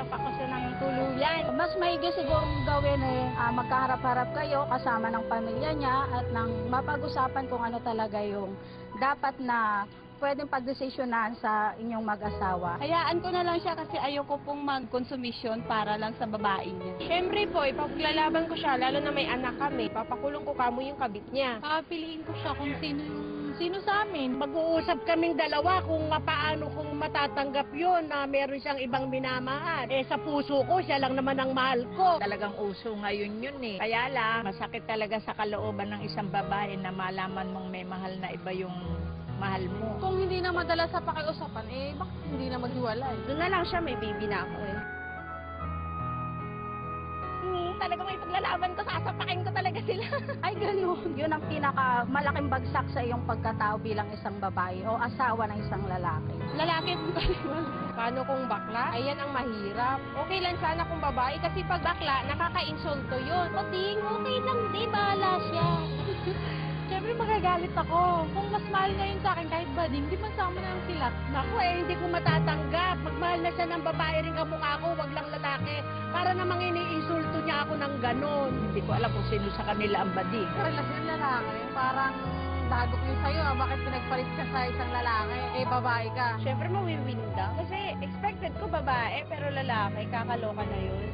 sasapak ko siya ng tuluyan. Mas maigi siguro gawin eh, ah, magkaharap-harap kayo kasama ng pamilya niya at nang mapag-usapan kung ano talaga yung dapat na pwedeng pagdesisyonan sa inyong mag-asawa. Hayaan ko na lang siya kasi ayoko pong mag-consumption para lang sa babae niya. Siyempre po, ipaglalaban ko siya, lalo na may anak kami. Papakulong ko kamo yung kabit niya. Papiliin ko siya kung sino yung sino sa amin. Mag-uusap kaming dalawa kung paano kung matatanggap yon na meron siyang ibang minamahal. Eh sa puso ko, siya lang naman ang mahal ko. Talagang uso ngayon yun eh. Kaya lang, masakit talaga sa kalooban ng isang babae na malaman mong may mahal na iba yung mahal mo. Kung hindi na madala sa pakiusapan, eh bakit hindi na maghiwalay? Doon na lang siya, may baby na ako eh. Hmm, talaga may paglalaban ko, sasapakin ko talaga sila. Ay, ganun. Yun ang pinaka malaking bagsak sa iyong pagkatao bilang isang babae o asawa ng isang lalaki. Lalaki po kaliwan. Paano kung bakla? Ayan ang mahirap. Okay lang sana kung babae kasi pag bakla, nakaka-insulto yun. Pating, okay lang di, bahala siya. Magagalit ako. Kung mas mahal niya yun sa akin kahit bading, di man sama na lang sila. Naku eh, hindi ko matatanggap. Magmahal na siya ng babae rin kamukha ko, wag lang lalaki. Para namang iniinsulto niya ako ng ganon. Hindi ko alam kung sino sa kanila ang badi. Relasyon lalaki, parang dagok yun sa'yo. ah. Bakit pinagpalit ka sa isang lalaki? Eh, babae ka. Siyempre, mawiwin ka. Kasi expected ko babae, pero lalaki, kakaloka na yun.